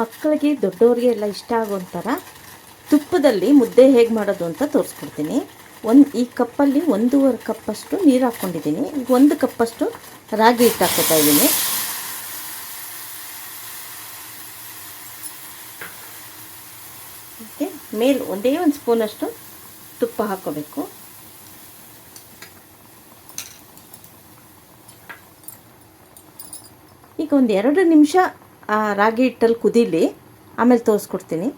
ಮಕ್ಕಳಿಗೆ ದೊಡ್ಡವರಿಗೆ ಎಲ್ಲ ಇಷ್ಟ ಆಗೋಂಥರ ತುಪ್ಪದಲ್ಲಿ ಮುದ್ದೆ ಹೇಗೆ ಮಾಡೋದು ಅಂತ ತೋರಿಸ್ಕೊಡ್ತೀನಿ. ಒಂದು ಈ ಕಪ್ಪಲ್ಲಿ ಒಂದೂವರೆ ಕಪ್ಪಷ್ಟು ನೀರು ಹಾಕ್ಕೊಂಡಿದ್ದೀನಿ. ಒಂದು ಕಪ್ಪಷ್ಟು ರಾಗಿ ಹಿಟ್ಟು ಹಾಕ್ಕೊತಾ ಇದ್ದೀನಿ. ಓಕೆ, ಮೇಲೆ ಒಂದೇ ಒಂದು ಸ್ಪೂನಷ್ಟು ತುಪ್ಪ ಹಾಕ್ಕೋಬೇಕು. ಈಗ ಒಂದು ಎರಡು ನಿಮಿಷ ಆ ರಾಗಿ ಹಿಟ್ಟಲ್ಲಿ ಕುದೀಲಿ ಆಮೇಲೆ ತೋರಿಸ್ಕೊಡ್ತೀನಿ.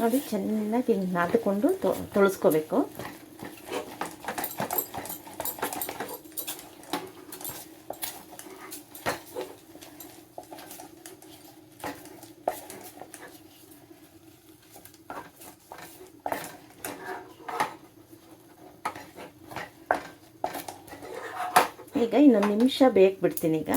ನೋಡಿ ಚೆನ್ನಾಗಿ ಹಿಂಗೆ ನಾದಿಕೊಂಡು ತೊಳಸ್ಕೋಬೇಕು. ಈಗ ಇನ್ನೊಂದು ನಿಮಿಷ ಬೇಕ್ ಬಿಡ್ತೀನಿ ಈಗ.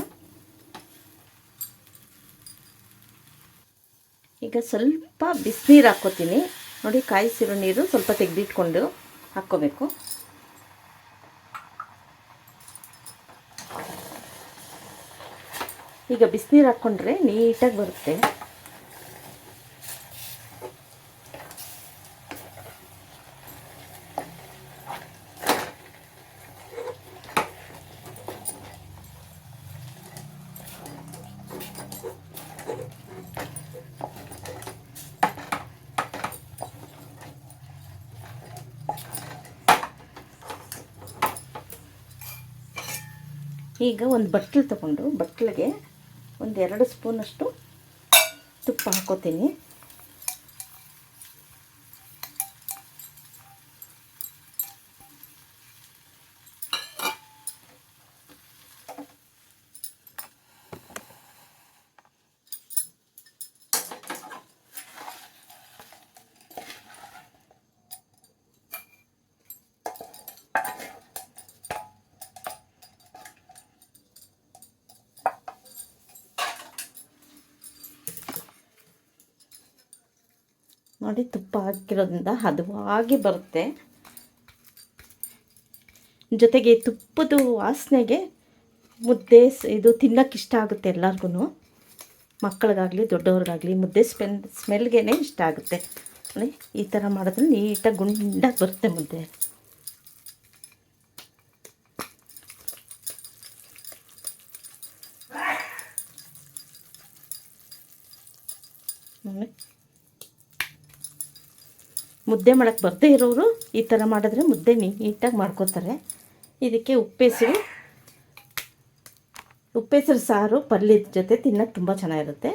ಈಗ ಸ್ವಲ್ಪ ಬಿಸಿನೀರು ಹಾಕ್ಕೋತೀನಿ. ನೋಡಿ, ಕಾಯಿಸಿರೋ ನೀರು ಸ್ವಲ್ಪ ತೆಗೆದಿಟ್ಕೊಂಡು ಹಾಕ್ಕೋಬೇಕು. ಈಗ ಬಿಸಿನೀರು ಹಾಕ್ಕೊಂಡ್ರೆ ನೀಟಾಗಿ ಬರುತ್ತೆ. ಈಗ ಒಂದು ಬಟ್ಟಲು ತಗೊಂಡು ಬಟ್ಟಲಿಗೆ ಒಂದು ಎರಡು ಸ್ಪೂನಷ್ಟು ತುಪ್ಪ ಹಾಕೋತೀನಿ. ನೋಡಿ ತುಪ್ಪ ಹಾಕಿರೋದ್ರಿಂದ ಹದವಾಗಿ ಬರುತ್ತೆ. ಜೊತೆಗೆ ತುಪ್ಪದ ವಾಸನೆಗೆ ಮುದ್ದೆ ಇದು ತಿನ್ನೋಕ್ಕೆ ಇಷ್ಟ ಆಗುತ್ತೆ ಎಲ್ಲರಿಗೂ ಮಕ್ಕಳಿಗಾಗಲಿ, ದೊಡ್ಡವ್ರಿಗಾಗಲಿ ಮುದ್ದೆ ಸ್ಮೆಲ್ ಸ್ಮೆಲ್ಗೆ ಇಷ್ಟ ಆಗುತ್ತೆ. ಈ ಥರ ಮಾಡಿದ್ರೆ ನೀಟಾಗಿ ಗುಂಡಾಗಿ ಬರುತ್ತೆ ಮುದ್ದೆ. ನೋಡಿ. ಮುದ್ದೆ ಮಾಡೋಕ್ಕೆ ಬರದೇ ಇರೋರು ಈ ಥರ ಮಾಡಿದ್ರೆ ಮುದ್ದೆ ನೀಟಾಗಿ ಮಾಡ್ಕೋತಾರೆ. ಇದಕ್ಕೆ ಉಪ್ಪೆಸರು. ಉಪ್ಪೆಸರು ಸಾರು ಪಲ್ಯದ ಜೊತೆ ತಿನ್ನೋಕ್ಕೆ ತುಂಬ ಚೆನ್ನಾಗಿರುತ್ತೆ.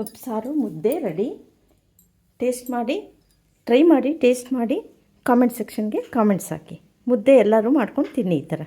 ಉಪ್ಪು, ಸಾರು, ಮುದ್ದೆ ರೆಡಿ ಟೇಸ್ಟ್ ಮಾಡಿ. ಟ್ರೈ ಮಾಡಿ ಟೇಸ್ಟ್ ಮಾಡಿ ಕಾಮೆಂಟ್ ಸೆಕ್ಷನ್ಗೆ ಕಾಮೆಂಟ್ಸ್ ಹಾಕಿ. ಮುದ್ದೆ ಎಲ್ಲರೂ ಮಾಡ್ಕೊಂಡು ತಿನ್ನಿ ಈ ಥರ